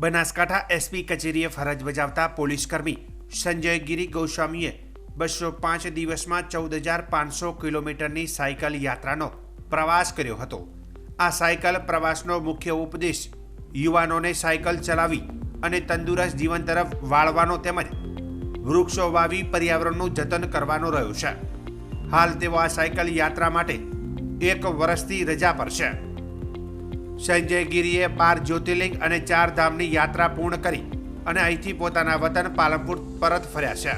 Banaskantha SP કચેરીએ ફરજ બજાવતા પોલીસકર્મી સંજય ગિરી ગોસ્વામીએ બસો પાંચ દિવસમાં ચૌદ હજાર પાંચસો કિલોમીટરની સાયકલ યાત્રાનો પ્રવાસ કર્યો હતો. આ સાયકલ પ્રવાસનો મુખ્ય ઉપદેશ યુવાનોને સાયકલ ચલાવી અને તંદુરસ્ત જીવન તરફ વાળવાનો તેમજ વૃક્ષો વાવી પર્યાવરણનું જતન કરવાનો રહ્યો છે. હાલ તેઓ આ સાયકલ યાત્રા માટે એક વર્ષથી રજા પર છે. સંજય ગિરીએ બાર જ્યોતિર્લિંગ અને ચાર ધામની યાત્રા પૂર્ણ કરી અને અહીંથી પોતાના વતન પાલનપુર પરત ફર્યા છે.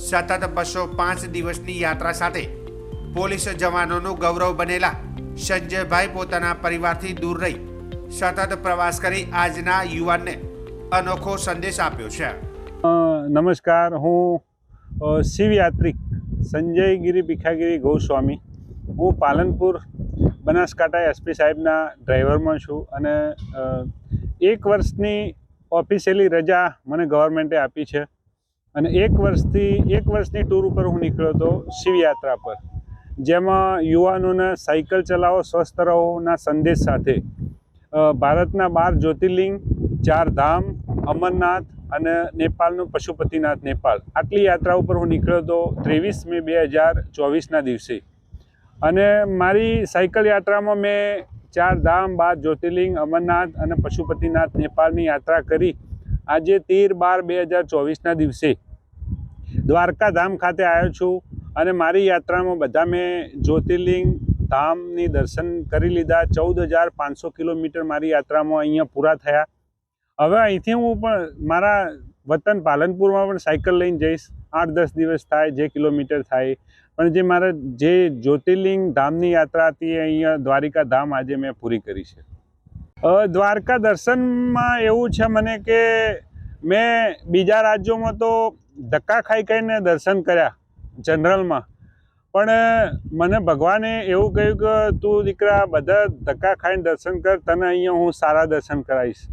સતત બસો પાંચ દિવસની યાત્રા સાથે પોલીસ જવાનોનું ગૌરવ બનેલા સંજયભાઈ પોતાના પરિવારથી દૂર રહી સતત પ્રવાસ કરી આજના યુવાનને અનોખો સંદેશ આપ્યો છે. નમસ્કાર. હું શિવયાત્રિક સંજય ગિરી ભીખાગીરી ગોસ્વામી. હું પાલનપુર બનાસકાંઠા એસપી સાહેબના ડ્રાઈવરમાં છું અને એક વર્ષની ઓફિશિયલી રજા મને ગવર્મેન્ટે આપી છે અને એક વર્ષથી, એક વર્ષની ટૂર ઉપર હું નીકળ્યો હતો શિવયાત્રા પર, જેમાં યુવાનોને સાયકલ ચલાવો, સ્વસ્થ રહોના સંદેશ સાથે ભારતના બાર જ્યોતિર્લિંગ, ચાર ધામ, અમરનાથ અને નેપાળનું પશુપતિનાથ નેપાળ. આટલી યાત્રા ઉપર હું નીકળ્યો હતો ત્રેવીસ મે બે હજાર ચોવીસના દિવસે. અને મારી સાયકલ યાત્રામાં મેં ચાર ધામ, બાર જ્યોતિર્લિંગ, અમરનાથ અને પશુપતિનાથ નેપાળની યાત્રા કરી. આજે તેર બાર બે હજાર ચોવીસના દિવસે દ્વારકા ધામ ખાતે આવ્યો છું અને મારી યાત્રામાં બધા મેં જ્યોતિર્લિંગ ધામની દર્શન કરી લીધા. ચૌદ હજાર પાંચસો કિલોમીટર મારી યાત્રામાં અહીંયા પૂરા થયા. હવે અહીંથી હું પણ મારા વતન પાલનપુરમાં પણ સાયકલ લઈને જઈશ. આઠ દસ દિવસ થાય, જે કિલોમીટર થાય. પણ જે મારા જે જ્યોતિર્લિંગ ધામની યાત્રા હતી અહીંયા દ્વારિકા ધામ આજે મેં પૂરી કરી છે. દ્વારકા દર્શનમાં એવું છે મને કે મેં બીજા રાજ્યોમાં તો ધક્કા ખાઈ ખાઈને દર્શન કર્યા જનરલમાં. પણ મને ભગવાને એવું કહ્યું કે તું દીકરા બધા ધક્કા ખાઈને દર્શન કર, તને અહીંયા હું સારા દર્શન કરાવીશ.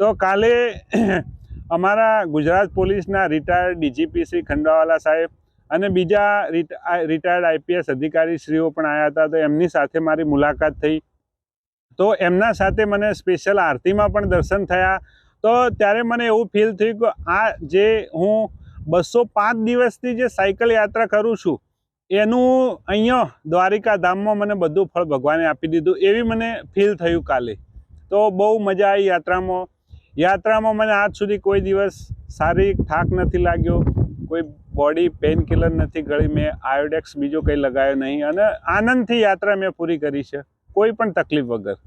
તો કાલે અમારા ગુજરાત પોલીસના રિટાયર્ડ ડીજીપી શ્રી ખંડાવાલા સાહેબ અને બીજા રિટાયર્ડ આઈપીએસ અધિકારીશ્રીઓ પણ આવ્યા હતા, તો એમની સાથે મારી મુલાકાત થઈ. તો એમના સાથે મને સ્પેશિયલ આરતીમાં પણ દર્શન થયા. તો ત્યારે મને એવું ફીલ થયું કે આ જે હું બસો પાંચ દિવસથી જે સાયકલ યાત્રા કરું છું, એનું અહીંયા દ્વારિકા ધામમાં મને બધું ફળ ભગવાને આપી દીધું એવી મને ફીલ થયું કાલે. તો બહુ મજા આવી યાત્રામાં. યાત્રામાં મને આજ સુધી કોઈ દિવસ શારીરિક થાક નથી લાગ્યો, કોઈ બોડી પેઇન કિલર નથી ગળી, મેં આયોડેક્સ બીજો કંઈ લગાવ્યો નહીં. અને આનંદથી યાત્રા મેં પૂરી કરી છે, કોઈ પણ તકલીફ વગર.